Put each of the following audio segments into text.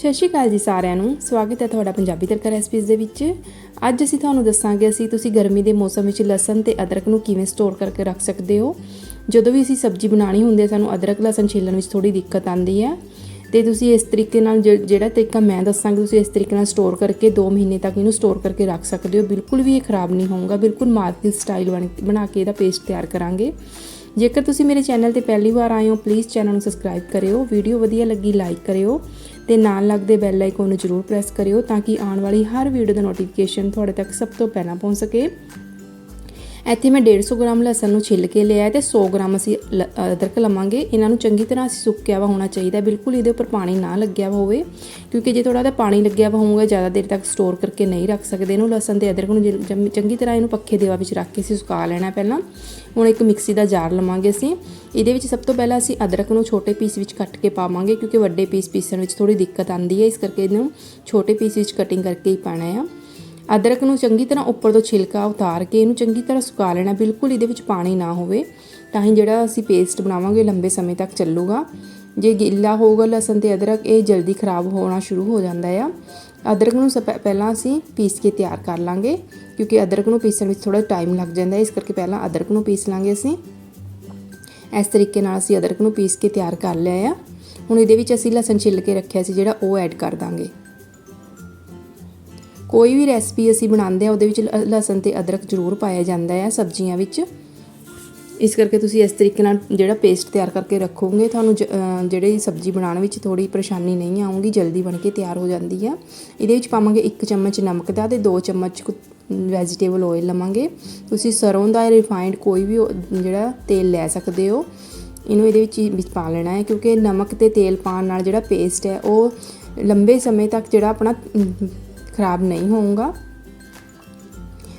ਸਤਿ ਸ਼੍ਰੀ ਅਕਾਲ ਜੀ ਸਾਰਿਆਂ ਨੂੰ। ਸਵਾਗਤ ਹੈ ਤੁਹਾਡਾ ਪੰਜਾਬੀ ਤੜਕਾ ਰੈਸਪੀਜ਼ ਦੇ ਵਿੱਚ। ਅੱਜ ਅਸੀਂ ਤੁਹਾਨੂੰ ਦੱਸਾਂਗੇ ਅਸੀਂ ਤੁਸੀਂ ਗਰਮੀ ਦੇ ਮੌਸਮ ਵਿੱਚ ਲਸਣ ਤੇ ਅਦਰਕ ਨੂੰ ਕਿਵੇਂ ਸਟੋਰ ਕਰਕੇ ਰੱਖ ਸਕਦੇ ਹੋ। ਜਦੋਂ ਵੀ ਅਸੀਂ ਸਬਜ਼ੀ ਬਣਾਉਣੀ ਹੁੰਦੀ ਹੈ, ਸਾਨੂੰ ਅਦਰਕ ਲਸਣ ਛਿੱਲਣ ਵਿੱਚ ਥੋੜੀ ਦਿੱਕਤ ਆਉਂਦੀ ਹੈ। ਤੇ ਤੁਸੀਂ ਇਸ ਤਰੀਕੇ ਨਾਲ ਜਿਹੜਾ ਤਰੀਕਾ ਮੈਂ ਦੱਸਾਂਗੀ, ਤੁਸੀਂ ਇਸ ਤਰੀਕੇ ਨਾਲ ਸਟੋਰ ਕਰਕੇ 2 ਮਹੀਨੇ ਤੱਕ ਇਹਨੂੰ ਸਟੋਰ ਕਰਕੇ ਰੱਖ ਸਕਦੇ ਹੋ। ਬਿਲਕੁਲ ਵੀ ਇਹ ਖਰਾਬ ਨਹੀਂ ਹੋਊਗਾ, ਬਿਲਕੁਲ ਮਾਰਕੀਟ ਸਟਾਈਲ ਬਣ, ਬਣਾ ਕੇ ਇਹਦਾ ਪੇਸਟ ਤਿਆਰ ਕਰਾਂਗੇ। ਜੇਕਰ ਤੁਸੀਂ ਮੇਰੇ ਚੈਨਲ ਤੇ ਪਹਿਲੀ ਵਾਰ ਆਏ ਹੋ ਪਲੀਜ਼ ਚੈਨਲ ਨੂੰ ਸਬਸਕ੍ਰਾਈਬ ਕਰਿਓ। ਵੀਡੀਓ ਵਧੀਆ ਲੱਗੀ ਲਾਈਕ ਕਰਿਓ। ਤੇ ਨਾਲ ਲੱਗਦੇ ਬੈਲ ਆਈਕਨ ਨੂੰ ਜ਼ਰੂਰ ਪ੍ਰੈਸ ਕਰਿਓ ਤਾਂ ਕਿ ਆਉਣ ਵਾਲੀ ਹਰ ਵੀਡੀਓ ਦਾ ਨੋਟੀਫਿਕੇਸ਼ਨ ਤੁਹਾਡੇ ਤੱਕ ਸਭ ਤੋਂ ਪਹਿਲਾਂ ਪਹੁੰਚ ਸਕੇ। ਇੱਥੇ ਮੈਂ 150 ਗ੍ਰਾਮ ਲਸਣ ਨੂੰ ਛਿੱਲ ਕੇ ਲਿਆ ਹੈ ਤੇ 100 ਗ੍ਰਾਮ ਅਸੀਂ ਲ- ਅਦਰਕ ਲਵਾਂਗੇ। ਇਹਨਾਂ ਨੂੰ ਚੰਗੀ ਤਰ੍ਹਾਂ ਅਸੀਂ ਸੁੱਕਿਆ ਵਾ ਹੋਣਾ ਚਾਹੀਦਾ ਬਿਲਕੁਲ ਇਹਦੇ ਉੱਪਰ ਪਾਣੀ ਨਾ ਲੱਗਿਆ ਹੋਵੇ, ਕਿਉਂਕਿ ਜੇ ਥੋੜਾ ਜਿਹਾ ਪਾਣੀ ਲੱਗਿਆ ਵਾ ਹੋਊਗਾ, ਜ਼ਿਆਦਾ ਦੇਰ ਤੱਕ ਸਟੋਰ ਕਰਕੇ ਨਹੀਂ ਰੱਖ ਸਕਦੇ। ਇਹਨੂੰ ਲਸਣ ਤੇ ਅਦਰਕ ਨੂੰ ਜਿ- ਚੰਗੀ ਤਰ੍ਹਾਂ ਇਹਨੂੰ ਪੱਖੇ ਦੇਵਾ ਵਿੱਚ ਰੱਖ ਕੇ ਅਸੀਂ ਸੁਕਾ ਲੈਣਾ ਪਹਿਲਾਂ। ਹੁਣ ਇੱਕ ਮਿਕਸੀ ਦਾ ਜਾਰ ਲਵਾਂਗੇ ਅਸੀਂ। ਇਹਦੇ ਵਿੱਚ ਸਭ ਤੋਂ ਪਹਿਲਾਂ ਅਸੀਂ ਅਦਰਕ ਨੂੰ ਛੋਟੇ ਪੀਸ ਵਿੱਚ ਕੱਟ ਕੇ ਪਾਵਾਂਗੇ, ਕਿਉਂਕਿ ਵੱਡੇ ਪੀਸ ਪੀਸਣ ਵਿੱਚ ਥੋੜੀ ਦਿੱਕਤ ਆਉਂਦੀ ਹੈ। ਇਸ ਕਰਕੇ ਇਹਨੂੰ ਛੋਟੇ ਪੀਸ ਵਿੱਚ ਕਟਿੰਗ ਕਰਕੇ ਹੀ ਪਾਣਾ ਆ। ਅਦਰਕ ਨੂੰ ਚੰਗੀ ਤਰ੍ਹਾਂ ਉੱਪਰ ਤੋਂ ਛਿਲਕਾ ਉਤਾਰ ਕੇ ਇਹਨੂੰ ਚੰਗੀ ਤਰ੍ਹਾਂ ਸੁਕਾ ਲੈਣਾ, ਬਿਲਕੁਲ ਇਹਦੇ ਵਿੱਚ ਪਾਣੀ ਨਾ ਹੋਵੇ, ਤਾਂ ਹੀ ਜਿਹੜਾ ਅਸੀਂ ਪੇਸਟ ਬਣਾਵਾਂਗੇ ਲੰਬੇ ਸਮੇਂ ਤੱਕ ਚੱਲੂਗਾ। ਜੇ ਗਿੱਲਾ ਹੋਊਗਾ ਲਸਣ ਤੇ ਅਦਰਕ, ਇਹ ਜਲਦੀ ਖਰਾਬ ਹੋਣਾ ਸ਼ੁਰੂ ਹੋ ਜਾਂਦਾ ਆ। ਅਦਰਕ ਨੂੰ ਸਪ- ਪਹਿਲਾਂ ਅਸੀਂ ਪੀਸ ਕੇ ਤਿਆਰ ਕਰ ਲਾਂਗੇ, ਕਿਉਂਕਿ ਅਦਰਕ ਨੂੰ ਪੀਸਣ ਵਿੱਚ ਥੋੜਾ ਟਾਈਮ ਲੱਗ ਜਾਂਦਾ ਹੈ, ਇਸ ਕਰਕੇ ਪਹਿਲਾਂ ਅਦਰਕ ਨੂੰ ਪੀਸ ਲਾਂਗੇ ਅਸੀਂ। ਇਸ ਤਰੀਕੇ ਨਾਲ ਅਸੀਂ ਅਦਰਕ ਨੂੰ ਪੀਸ ਕੇ ਤਿਆਰ ਕਰ ਲਿਆ ਆ। ਹੁਣ ਇਹਦੇ ਵਿੱਚ ਅਸੀਂ ਲਸਣ ਛਿੱਲ ਕੇ ਰੱਖਿਆ ਸੀ, ਜਿਹੜਾ ਉਹ ਐਡ ਕਰ ਦਾਂਗੇ। ਕੋਈ ਵੀ ਰੈਸਪੀ ਅਸੀਂ ਬਣਾਉਂਦੇ ਆ ਉਹਦੇ ਵਿੱਚ ਲ- ਲਸਣ ਤੇ ਅਦਰਕ ਜ਼ਰੂਰ ਪਾਇਆ ਜਾਂਦਾ ਹੈ ਸਬਜ਼ੀਆਂ ਵਿੱਚ। ਇਸ ਕਰਕੇ ਤੁਸੀਂ ਇਸ ਤਰੀਕੇ ਨਾਲ ਜਿਹੜਾ ਪੇਸਟ ਤਿਆਰ ਕਰਕੇ ਰੱਖੋਗੇ, ਤੁਹਾਨੂੰ ਜਿਹੜੀ ਸਬਜ਼ੀ ਬਣਾਉਣ ਵਿੱਚ ਥੋੜੀ ਪਰੇਸ਼ਾਨੀ ਨਹੀਂ ਆਉਂਗੀ ਜਲਦੀ ਬਣ ਕੇ ਤਿਆਰ ਹੋ ਜਾਂਦੀ ਆ ਇਹਦੇ ਵਿੱਚ ਪਾਵਾਂਗੇ 1 ਚਮਚ ਨਮਕ ਦਾ ਤੇ 2 ਚਮਚ ਵੈਜੀਟੇਬਲ ਆਇਲ ਲਵਾਂਗੇ। ਤੁਸੀਂ ਸਰੋਂ ਦਾ ਰਿਫਾਈਨਡ ਕੋਈ ਵੀ ਜਿਹੜਾ ਤੇਲ ਲੈ ਸਕਦੇ ਹੋ, ਇਹਨੂੰ ਇਹਦੇ ਵਿੱਚ ਹੀ ਵਿੱਚ ਪਾ ਲੈਣਾ ਹੈ, ਕਿਉਂਕਿ ਨਮਕ ਤੇ ਤੇਲ ਪਾਉਣ ਨਾਲ ਜਿਹੜਾ ਪੇਸਟ ਹੈ, ਉਹ ਲੰਬੇ ਸਮੇਂ ਤੱਕ ਜਿਹੜਾ ਆਪਣਾ ਖਰਾਬ ਨਹੀਂ ਹੋਊਗਾ।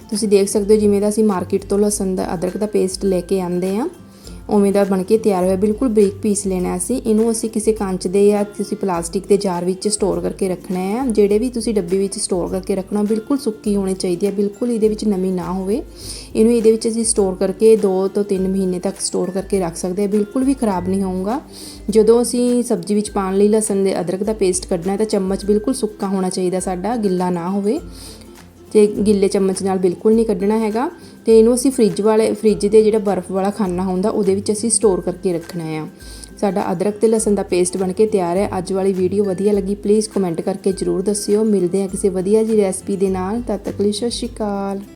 ਤੁਸੀਂ ਦੇਖ ਸਕਦੇ ਹੋ ਜਿਵੇਂ ਦਾ ਅਸੀਂ ਮਾਰਕੀਟ ਤੋਂ ਲਸਣ ਦਾ ਅਦਰਕ ਦਾ ਪੇਸਟ ਲੈ ਕੇ ਆਂਦੇ ਆ ਉਵੇਂ ਦਾ ਬਣ ਕੇ ਤਿਆਰ ਹੋਇਆ। ਬਿਲਕੁਲ ਬਰੀਕ ਪੀਸ ਲੈਣਾ ਅਸੀਂ ਇਹਨੂੰ ਅਸੀਂ ਕਿਸੇ ਕੰਚ ਦੇ ਜਾਂ ਕਿਸੇ ਪਲਾਸਟਿਕ ਦੇ ਜਾਰ ਵਿੱਚ ਸਟੋਰ ਕਰਕੇ ਰੱਖਣਾ ਹੈ। ਜਿਹੜੇ ਵੀ ਤੁਸੀਂ ਡੱਬੇ ਵਿੱਚ ਸਟੋਰ ਕਰਕੇ ਰੱਖਣਾ, ਬਿਲਕੁਲ ਸੁੱਕੀ ਹੋਣੀ ਚਾਹੀਦੀ ਹੈ। ਬਿਲਕੁਲ ਇਹਦੇ ਵਿੱਚ ਨਮੀ ਨਾ ਹੋਵੇ। ਇਹਨੂੰ ਇਹਦੇ ਵਿੱਚ ਅਸੀਂ ਸਟੋਰ ਕਰਕੇ 2 ਤੋਂ 3 ਮਹੀਨੇ ਤੱਕ ਸਟੋਰ ਕਰਕੇ ਰੱਖ ਸਕਦੇ ਹਾਂ। ਬਿਲਕੁਲ ਵੀ ਖਰਾਬ ਨਹੀਂ ਹੋਊਗਾ। ਜਦੋਂ ਅਸੀਂ ਸਬਜ਼ੀ ਵਿੱਚ ਪਾਉਣ ਲਈ ਲਸਣ ਦੇ ਅਦਰਕ ਦਾ ਪੇਸਟ ਕੱਢਣਾ ਹੈ ਤਾਂ ਚਮਚ ਬਿਲਕੁਲ ਸੁੱਕਾ ਹੋਣਾ ਚਾਹੀਦਾ ਸਾਡਾ। ਗਿੱਲਾ ਨਾ ਹੋਵੇ। ਤੇ ਗਿੱਲੇ ਚਮਚ ਨਾਲ ਬਿਲਕੁਲ ਨਹੀਂ ਕੱਢਣਾ ਹੈਗਾ, ਤੇ ਇਹਨੂੰ ਅਸੀਂ ਫ੍ਰਿਜ ਵਾਲੇ, ਫ੍ਰਿਜ ਦੇ ਜਿਹੜਾ ਬਰਫ਼ ਵਾਲਾ ਖਾਨਾ ਹੁੰਦਾ, ਉਹਦੇ ਵਿੱਚ ਅਸੀਂ ਸਟੋਰ ਕਰਕੇ ਰੱਖਣਾ ਆ। ਸਾਡਾ ਅਦਰਕ ਤੇ ਲਸਣ ਦਾ ਪੇਸਟ ਬਣ ਕੇ ਤਿਆਰ ਹੈ। ਅੱਜ ਵਾਲੀ ਵੀਡੀਓ ਵਧੀਆ ਲੱਗੀ ਪਲੀਜ਼ ਕਮੈਂਟ ਕਰਕੇ ਜਰੂਰ ਦੱਸਿਓ। ਮਿਲਦੇ ਹਾਂ ਕਿਸੇ ਵਧੀਆ ਜੀ ਰੈਸਪੀ ਦੇ ਨਾਲ। ਤਦ ਤੱਕ ਲਈ ਸਤਿ ਸ਼੍ਰੀ ਅਕਾਲ।